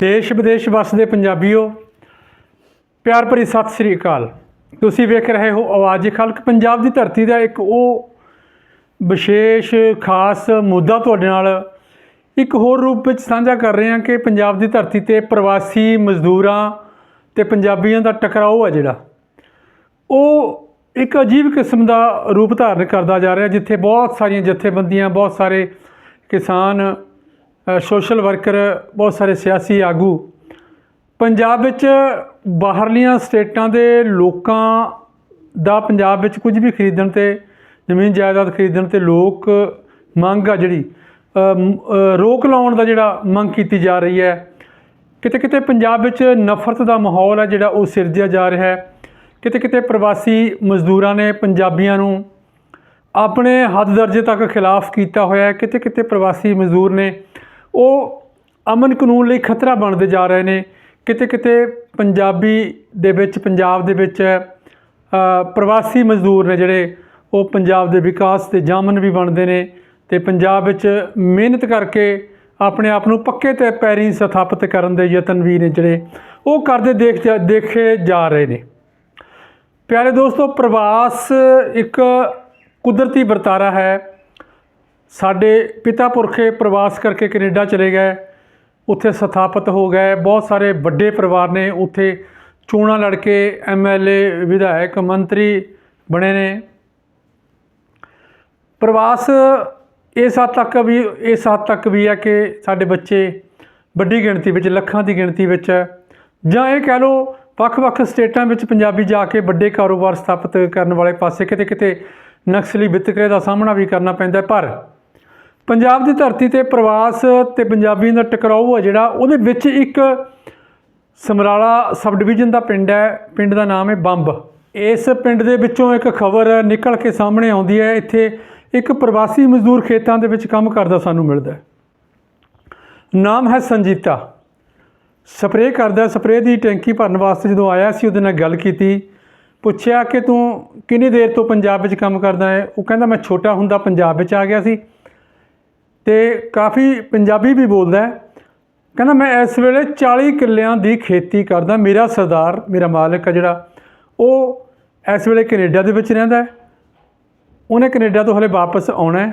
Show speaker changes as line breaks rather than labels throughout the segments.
ਦੇਸ਼ ਵਿਦੇਸ਼ ਵਸਦੇ ਪੰਜਾਬੀਓ, ਪਿਆਰ ਭਰੀ ਸਤਿ ਸ੍ਰੀ ਅਕਾਲ। ਤੁਸੀਂ ਵੇਖ ਰਹੇ ਹੋ ਆਵਾਜ਼ ਖਲਕ। ਪੰਜਾਬ ਦੀ ਧਰਤੀ ਦਾ ਇੱਕ ਉਹ ਵਿਸ਼ੇਸ਼ ਖਾਸ ਮੁੱਦਾ ਤੁਹਾਡੇ ਨਾਲ ਇੱਕ ਹੋਰ ਰੂਪ ਵਿੱਚ ਸਾਂਝਾ ਕਰ ਰਹੇ ਹਾਂ ਕਿ ਪੰਜਾਬ ਦੀ ਧਰਤੀ ਤੇ ਪ੍ਰਵਾਸੀ ਮਜ਼ਦੂਰਾਂ ਤੇ ਪੰਜਾਬੀਆਂ ਦਾ ਟਕਰਾਓ ਹੈ ਜਿਹੜਾ। ਉਹ ਇੱਕ ਅਜੀਬ ਕਿਸਮ ਦਾ ਰੂਪ ਧਾਰਨ ਕਰਦਾ ਜਾ ਰਿਹਾ, ਜਿੱਥੇ ਬਹੁਤ ਸਾਰੀਆਂ ਜਥੇਬੰਦੀਆਂ, ਬਹੁਤ ਸਾਰੇ ਕਿਸਾਨ ਸੋਸ਼ਲ ਵਰਕਰ ਬਹੁਤ ਸਾਰੇ ਸਿਆਸੀ ਆਗੂ। ਪੰਜਾਬ ਵਿੱਚ ਬਾਹਰਲੀਆਂ ਸਟੇਟਾਂ ਦੇ ਲੋਕਾਂ ਦਾ ਪੰਜਾਬ ਵਿੱਚ ਕੁਝ ਵੀ ਖਰੀਦਣ ਤੇ, ਜ਼ਮੀਨ ਜਾਇਦਾਦ ਖਰੀਦਣ ਤੇ ਲੋਕ ਮੰਗ ਆ ਜਿਹੜੀ ਰੋਕ ਲਾਉਣ ਦਾ ਜਿਹੜਾ ਮੰਗ ਕੀਤੀ ਜਾ ਰਹੀ ਹੈ। ਕਿਤੇ ਕਿਤੇ ਪੰਜਾਬ ਵਿੱਚ ਨਫ਼ਰਤ ਦਾ ਮਾਹੌਲ ਹੈ ਜਿਹੜਾ ਉਹ ਸਿਰਜਿਆ ਜਾ ਰਿਹਾ ਹੈ। ਕਿਤੇ ਕਿਤੇ ਪ੍ਰਵਾਸੀ ਮਜ਼ਦੂਰਾਂ ਨੇ ਪੰਜਾਬੀਆਂ ਨੂੰ ਆਪਣੇ ਹੱਦ ਦਰਜੇ ਤੱਕ ਖਿਲਾਫ ਕੀਤਾ ਹੋਇਆ ਹੈ। ਕਿਤੇ ਕਿਤੇ ਪ੍ਰਵਾਸੀ ਮਜ਼ਦੂਰ ਨੇ ਉਹ ਅਮਨ ਕਾਨੂੰਨ ਲਈ ਖਤਰਾ ਬਣਦੇ ਜਾ ਰਹੇ ਨੇ। ਕਿਤੇ ਕਿਤੇ ਪੰਜਾਬੀ ਦੇ ਵਿੱਚ, ਪੰਜਾਬ ਦੇ ਵਿੱਚ ਪ੍ਰਵਾਸੀ ਮਜ਼ਦੂਰ ਨੇ ਜਿਹੜੇ ਉਹ ਪੰਜਾਬ ਦੇ ਵਿਕਾਸ ਦੇ ਜਾਮਨ ਵੀ ਬਣਦੇ ਨੇ ਤੇ ਪੰਜਾਬ ਵਿੱਚ ਮਿਹਨਤ ਕਰਕੇ ਆਪਣੇ ਆਪ ਨੂੰ ਪੱਕੇ ਤੇ ਪੈਰੀਂ ਸਥਾਪਿਤ ਕਰਨ ਦੇ ਯਤਨ ਵੀ ਨੇ ਜਿਹੜੇ ਉਹ ਕਰਦੇ ਦੇਖ ਜਾ- ਦੇਖੇ ਜਾ ਰਹੇ ਨੇ। ਪਿਆਰੇ ਦੋਸਤੋ, ਪ੍ਰਵਾਸ ਇੱਕ ਕੁਦਰਤੀ ਵਰਤਾਰਾ ਹੈ। ਸਾਡੇ ਪਿਤਾ ਪੁਰਖੇ ਪ੍ਰਵਾਸ ਕਰਕੇ ਕੈਨੇਡਾ ਚਲੇ ਗਏ। ਉੱਥੇ ਸਥਾਪਿਤ ਹੋ ਗਏ। ਬਹੁਤ ਸਾਰੇ ਵੱਡੇ ਪਰਿਵਾਰ ਨੇ ਉੱਥੇ ਚੋਣਾਂ ਲੜ ਕੇ ਐਮਐਲਏ ਵਿਧਾਇਕ, ਮੰਤਰੀ ਬਣੇ ਨੇ। ਪ੍ਰਵਾਸ ਇਸ ਹੱਦ ਤੱਕ ਵੀ, ਇਸ ਹੱਦ ਤੱਕ ਵੀ ਹੈ ਕਿ ਸਾਡੇ ਬੱਚੇ ਵੱਡੀ ਗਿਣਤੀ ਵਿੱਚ, ਲੱਖਾਂ ਦੀ ਗਿਣਤੀ ਵਿੱਚ ਹੈ। ਜਾਂ ਇਹ ਕਹਿ ਲਓ, ਵੱਖ-ਵੱਖ ਸਟੇਟਾਂ ਵਿੱਚ ਪੰਜਾਬੀ ਜਾ ਕੇ ਵੱਡੇ ਕਾਰੋਬਾਰ ਸਥਾਪਿਤ ਕਰਨ ਵਾਲੇ ਪਾਸੇ ਕਿਤੇ ਕਿਤੇ ਨਕਸਲੀ ਵਿਤਕਰੇ ਦਾ ਸਾਹਮਣਾ ਵੀ ਕਰਨਾ ਪੈਂਦਾ ਪਰ ਪੰਜਾਬ ਦੀ ਧਰਤੀ ਤੇ ਪ੍ਰਵਾਸ ਤੇ ਪੰਜਾਬੀਆਂ ਦਾ ਟਕਰਾਓ ਹੈ ਜਿਹੜਾ, ਉਹਦੇ ਵਿੱਚ ਇੱਕ ਸਮਰਾਲਾ ਸਬ ਡਿਵੀਜ਼ਨ ਦਾ ਪਿੰਡ ਹੈ, ਪਿੰਡ ਦਾ ਨਾਮ ਹੈ ਬੰਬ। ਇਸ ਪਿੰਡ ਦੇ ਵਿੱਚੋਂ ਇੱਕ ਖਬਰ ਨਿਕਲ ਕੇ ਸਾਹਮਣੇ ਆਉਂਦੀ ਹੈ, ਇੱਥੇ ਇੱਕ ਪ੍ਰਵਾਸੀ ਮਜ਼ਦੂਰ ਖੇਤਾਂ ਦੇ ਵਿੱਚ ਕੰਮ ਕਰਦਾ ਸਾਨੂੰ ਮਿਲਦਾ ਹੈ। ਨਾਮ ਹੈ ਸੰਜੀਤਾ। ਸਪਰੇਅ ਕਰਦਾ, ਸਪਰੇਅ ਦੀ ਟੈਂਕੀ ਭਰਨ ਵਾਸਤੇ ਜਦੋਂ ਆਇਆ ਸੀ, ਉਹਦੇ ਨਾਲ ਗੱਲ ਕੀਤੀ। ਪੁੱਛਿਆ ਕਿ ਤੂੰ ਕਿੰਨੀ ਦੇਰ ਤੋਂ ਪੰਜਾਬ ਵਿੱਚ ਕੰਮ ਕਰਦਾ ਹੈ? ਉਹ ਕਹਿੰਦਾ, ਮੈਂ ਛੋਟਾ ਹੁੰਦਾ ਪੰਜਾਬ ਵਿੱਚ ਆ ਗਿਆ ਸੀ। ਤੇ ਕਾਫੀ ਪੰਜਾਬੀ ਵੀ ਬੋਲਦਾ ਹੈ। ਕਹਿੰਦਾ, ਮੈਂ ਇਸ ਵੇਲੇ 40 ਕਿੱਲਿਆਂ ਦੀ ਖੇਤੀ ਕਰਦਾ। ਮੇਰਾ ਸਰਦਾਰ, ਮੇਰਾ ਮਾਲਕ ਆ ਜਿਹੜਾ, ਉਹ ਇਸ ਵੇਲੇ ਕੈਨੇਡਾ ਦੇ ਵਿੱਚ ਰਹਿੰਦਾ ਹੈ। ਉਹਨੇ ਕੈਨੇਡਾ ਤੋਂ ਹਲੇ ਵਾਪਸ ਆਉਣਾ ਹੈ।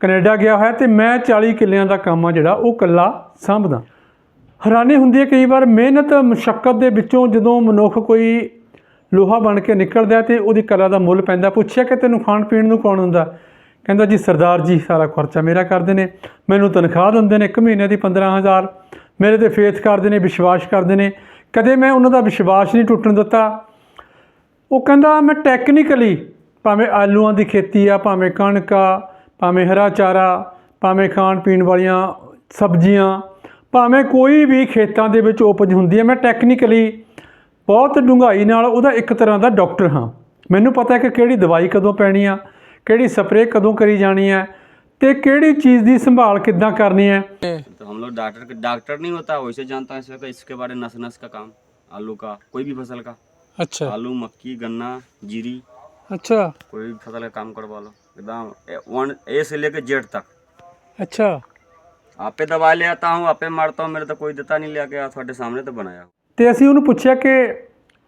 ਕੈਨੇਡਾ ਗਿਆ ਹੋਇਆ ਤੇ ਮੈਂ 40 ਕਿੱਲਿਆਂ ਦਾ ਕੰਮ ਆ ਜਿਹੜਾ, ਉਹ ਇਕੱਲਾ ਸੰਭਦਾ। ਹੈਰਾਨੀ ਹੁੰਦੀ ਹੈ ਕਈ ਵਾਰ, ਮਿਹਨਤ ਮੁਸ਼ਕਲ ਦੇ ਵਿੱਚੋਂ ਜਦੋਂ ਮਨੁੱਖ ਕੋਈ ਲੋਹਾ ਬਣ ਕੇ ਨਿਕਲਦਾ ਹੈ ਤੇ ਉਹਦੀ ਕਲਾ ਦਾ ਮੁੱਲ ਪੈਂਦਾ। ਪੁੱਛਿਆ ਕਿ ਤੈਨੂੰ ਖਾਣ ਪੀਣ ਨੂੰ ਕੌਣ ਹੁੰਦਾ ਕਹਿੰਦਾ ਜੀ ਸਰਦਾਰ ਜੀ, ਸਾਰਾ ਖਰਚਾ ਮੇਰਾ ਕਰਦੇ ਨੇ। ਮੈਨੂੰ ਤਨਖਾਹ ਦਿੰਦੇ ਨੇ ਇੱਕ ਮਹੀਨੇ ਦੀ 15000 ਮੇਰੇ ਤੇ ਫੇਥ ਕਰਦੇ ਨੇ, ਵਿਸ਼ਵਾਸ ਕਰਦੇ ਨੇ। ਕਦੇ ਮੈਂ ਉਹਨਾਂ ਦਾ ਵਿਸ਼ਵਾਸ ਨਹੀਂ ਟੁੱਟਣ ਦਿੱਤਾ। ਉਹ ਕਹਿੰਦਾ, ਮੈਂ ਟੈਕਨੀਕਲੀ ਭਾਵੇਂ ਆਲੂਆਂ ਦੀ ਖੇਤੀ ਆ, ਭਾਵੇਂ ਕਣਕ ਆ, ਭਾਵੇਂ ਹਰਾ ਚਾਰਾ, ਭਾਵੇਂ ਖਾਣ ਪੀਣ ਵਾਲੀਆਂ ਸਬਜ਼ੀਆਂ, ਭਾਵੇਂ ਕੋਈ ਵੀ ਖੇਤਾਂ ਦੇ ਵਿੱਚ ਉਪਜ ਹੁੰਦੀ ਹੈ ਮੈਂ ਟੈਕਨੀਕਲੀ ਬਹੁਤ ਡੂੰਘਾਈ ਨਾਲ ਉਹਦਾ ਇੱਕ ਤਰ੍ਹਾਂ ਦਾ ਡਾਕਟਰ ਹਾਂ। ਮੈਨੂੰ ਪਤਾ ਹੈ ਕਿ ਕਿਹੜੀ ਦਵਾਈ ਕਦੋਂ ਪੈਣੀ ਆ ਕਿਹੜੀ ਸਪਰੇਅ ਕਦੋਂ ਕਰੀ ਜਾਣੀ ਹੈ ਤੇ ਕਿਹੜੀ ਚੀਜ਼ ਦੀ ਸੰਭਾਲ ਕਿੱਦਾਂ ਕਰਨੀ ਹੈ
तो हम लोग डॉक्टर डॉक्टर नहीं होता वैसे जानता है इसका इसके बारे में नस नस का काम आलू का कोई भी फसल का
ਅੱਛਾ
आलू मक्की गन्ना जीरी
ਅੱਛਾ
कोई भी फसल का काम करवा लो एकदम ए- वन ए से लेकर जेड तक
ਅੱਛਾ
आपे दवाई ले आता हूँ आपे मारता हूँ मेरे तो कोई देता नहीं लेके आ थोड़े सामने तो बनाया
ਤੇ ਅਸੀਂ ਉਹਨੂੰ ਪੁੱਛਿਆ ਕਿ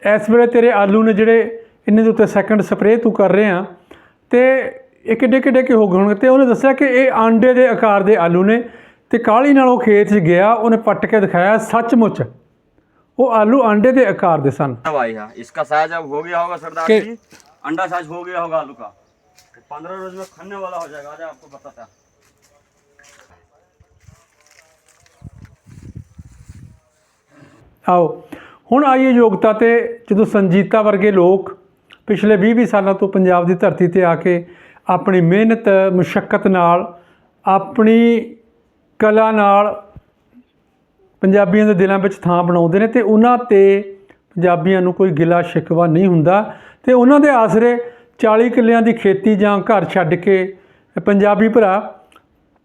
ਇਸ ਵੇਲੇ ਤੇਰੇ ਆਲੂ ਨੇ ਜਿਹੜੇ ਇਹਨਾਂ ਦੇ ਉੱਤੇ ਸੈਕੰਡ ਸਪਰੇਅ ਤੂੰ ਕਰ ਰਿਹਾ ਤੇ ਇਹ ਕਿੱਡੇ ਕਿੱਡੇ ਕਿ ਹੋ ਗਏ ਹੋਣਗੇ ਤੇ ਉਹਨੇ ਦੱਸਿਆ ਕਿ ਇਹ ਆਂਡੇ ਦੇ ਆਕਾਰ ਦੇ ਆਲੂ ਨੇ ਤੇ ਕਾਲੀ ਨਾਲ ਉਹ ਖੇਤ 'ਚ ਗਿਆ ਉਹਨੇ ਪੱਟ ਕੇ ਦਿਖਾਇਆ ਸੱਚਮੁੱਚ ਉਹ ਆਲੂ ਆਂਡੇ ਦੇ ਆਕਾਰ ਦੇ ਸਨ
दवाई है इसका साइज अब हो गया होगा सरदार
के-
जी अंडा साइज हो गया होगा आलू का पंद्रह रोज में खनने वाला हो जाएगा आज आपको बताता
ਆਓ ਹੁਣ ਆਈਏ ਯੋਗਤਾ ਤੇ ਜਦੋਂ ਸੰਜੀਤਾ ਵਰਗੇ ਲੋਕ ਪਿਛਲੇ 20-20 ਸਾਲਾਂ ਤੋਂ ਪੰਜਾਬ ਦੀ ਧਰਤੀ ਤੇ ਆ ਕੇ ਆਪਣੀ ਮਿਹਨਤ ਮੁਸ਼ਕਲ ਨਾਲ, ਆਪਣੀ ਕਲਾ ਨਾਲ ਪੰਜਾਬੀਆਂ ਦੇ ਦਿਲਾਂ ਵਿੱਚ ਥਾਂ ਬਣਾਉਂਦੇ ਨੇ ਤੇ ਉਹਨਾਂ ਤੇ ਪੰਜਾਬੀਆਂ ਨੂੰ ਕੋਈ ਗਿਲਾ ਸ਼ਿਕਵਾ ਨਹੀਂ ਹੁੰਦਾ ਤੇ ਉਹਨਾਂ ਦੇ ਆਸਰੇ 40 ਕਿੱਲਿਆਂ ਦੀ ਖੇਤੀ ਜਾਂ ਘਰ ਛੱਡ ਕੇ ਪੰਜਾਬੀ ਭਰਾ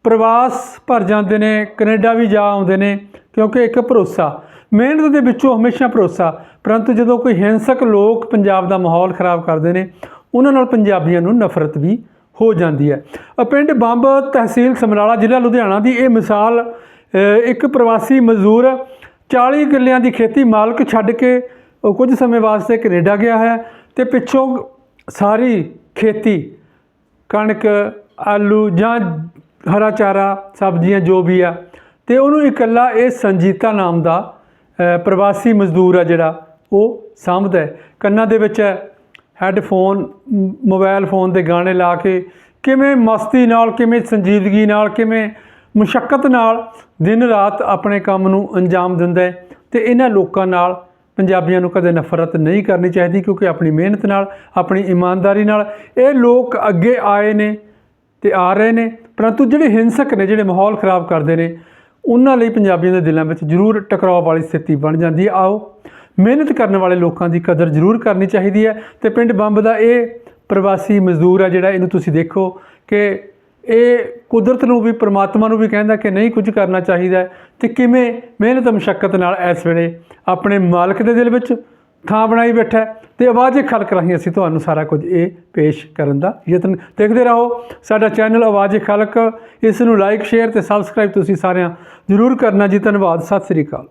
ਪ੍ਰਵਾਸ ਭਰ ਜਾਂਦੇ ਨੇ, ਕੈਨੇਡਾ ਵੀ ਜਾ ਆਉਂਦੇ ਨੇ ਕਿਉਂਕਿ ਇੱਕ ਭਰੋਸਾ ਮਿਹਨਤ ਦੇ ਵਿੱਚੋਂ ਹਮੇਸ਼ਾ ਭਰੋਸਾ ਪਰੰਤੂ ਜਦੋਂ ਕੋਈ ਹਿੰਸਕ ਲੋਕ ਪੰਜਾਬ ਦਾ ਮਾਹੌਲ ਖਰਾਬ ਕਰਦੇ ਨੇ ਉਹਨਾਂ ਨਾਲ ਪੰਜਾਬੀਆਂ ਨੂੰ ਨਫ਼ਰਤ ਵੀ ਹੋ ਜਾਂਦੀ ਹੈ। ਅ, ਪਿੰਡ ਬੰਬ ਤਹਿਸੀਲ ਸਮਰਾਲਾ ਜ਼ਿਲ੍ਹਾ ਲੁਧਿਆਣਾ ਦੀ ਇਹ ਮਿਸਾਲ ਇੱਕ ਪ੍ਰਵਾਸੀ ਮਜ਼ਦੂਰ 40 ਕਿੱਲਿਆਂ ਦੀ ਖੇਤੀ ਮਾਲਕ ਛੱਡ ਕੇ ਉਹ ਕੁਝ ਸਮੇਂ ਵਾਸਤੇ ਕੈਨੇਡਾ ਗਿਆ ਹੈ ਤੇ ਪਿੱਛੋਂ ਸਾਰੀ ਖੇਤੀ ਕਣਕ ਆਲੂ ਜਾਂ ਹਰਾ ਚਾਰਾ ਸਬਜ਼ੀਆਂ ਜੋ ਵੀ ਆ ਤੇ ਉਹਨੂੰ ਇਕੱਲਾ ਇਹ ਸੰਜੀਤਾ ਨਾਮ ਦਾ ਪ੍ਰਵਾਸੀ ਮਜ਼ਦੂਰ ਆ ਜਿਹੜਾ, ਉਹ ਸਾਂਭਦਾ ਹੈ। ਕੰਨਾਂ ਦੇ ਵਿੱਚ ਹੈੱਡਫੋਨ, ਮ- ਮੋਬਾਈਲ ਫੋਨ ਦੇ ਗਾਣੇ ਲਾ ਕੇ ਕਿਵੇਂ ਮਸਤੀ ਨਾਲ, ਕਿਵੇਂ ਸੰਜੀਦਗੀ ਨਾਲ, ਕਿਵੇਂ ਮੁਸ਼ਕਲ ਨਾਲ ਦਿਨ ਰਾਤ ਆਪਣੇ ਕੰਮ ਨੂੰ ਅੰਜਾਮ ਦਿੰਦਾ ਹੈ ਤੇ ਇਹਨਾਂ ਲੋਕਾਂ ਨਾਲ ਪੰਜਾਬੀਆਂ ਨੂੰ ਕਦੇ ਨਫ਼ਰਤ ਨਹੀਂ ਕਰਨੀ ਚਾਹੀਦੀ ਕਿਉਂਕਿ ਆਪਣੀ ਮਿਹਨਤ ਨਾਲ, ਆਪਣੀ ਇਮਾਨਦਾਰੀ ਨਾਲ ਇਹ ਲੋਕ ਅੱਗੇ ਆਏ ਨੇ ਤੇ ਆ ਰਹੇ ਨੇ, ਪਰੰਤੂ ਜਿਹੜੇ ਹਿੰਸਕ ਨੇ, ਜਿਹੜੇ ਮਾਹੌਲ ਖਰਾਬ ਕਰਦੇ ਨੇ ਉਹਨਾਂ ਲਈ ਪੰਜਾਬੀਆਂ ਦੇ ਦਿਲਾਂ ਵਿੱਚ ਜ਼ਰੂਰ ਟਕਰਾਅ ਵਾਲੀ ਸਥਿਤੀ ਬਣ ਜਾਂਦੀ ਹੈ। ਆਓ, ਮਿਹਨਤ ਕਰਨ ਵਾਲੇ ਲੋਕਾਂ ਦੀ ਕਦਰ ਜ਼ਰੂਰ ਕਰਨੀ ਚਾਹੀਦੀ ਹੈ। ਤੇ ਪਿੰਡ ਬੰਬ ਦਾ ਇਹ ਪ੍ਰਵਾਸੀ ਮਜ਼ਦੂਰ ਆ ਜਿਹੜਾ ਇਹਨੂੰ ਤੁਸੀਂ ਦੇਖੋ ਕਿ ਇਹ ਕੁਦਰਤ ਨੂੰ ਵੀ, ਪ੍ਰਮਾਤਮਾ ਨੂੰ ਵੀ ਕਹਿੰਦਾ ਕਿ ਨਹੀਂ, ਕੁਝ ਕਰਨਾ ਚਾਹੀਦਾ ਹੈ। ਤੇ ਕਿਵੇਂ ਮਿਹਨਤ ਮੁਸ਼ਕਲ ਨਾਲ ਇਸ ਵੇਲੇ ਆਪਣੇ ਮਾਲਕ ਦੇ ਦਿਲ ਵਿੱਚ ਥਾਂ ਬਣਾਈ ਬੈਠਾ ਹੈ ਤੇ ਆਵਾਜ਼ ਖਲਕ ਰਾਹੀਂ ਅਸੀਂ ਤੁਹਾਨੂੰ ਸਾਰਾ ਕੁਝ ਇਹ ਪੇਸ਼ ਕਰਨ ਦਾ ਯਤਨ ਦੇਖਦੇ ਰਹੋ। ਸਾਡਾ ਚੈਨਲ ਆਵਾਜ਼ ਖਲਕ। ਇਸ ਨੂੰ ਲਾਈਕ ਸ਼ੇਅਰ ਤੇ ਸਬਸਕ੍ਰਾਈਬ ਤੁਸੀਂ ਸਾਰਿਆਂ ਜ਼ਰੂਰ ਕਰਨਾ ਜੀ। ਧੰਨਵਾਦ। ਸਤਿ ਸ੍ਰੀ ਅਕਾਲ।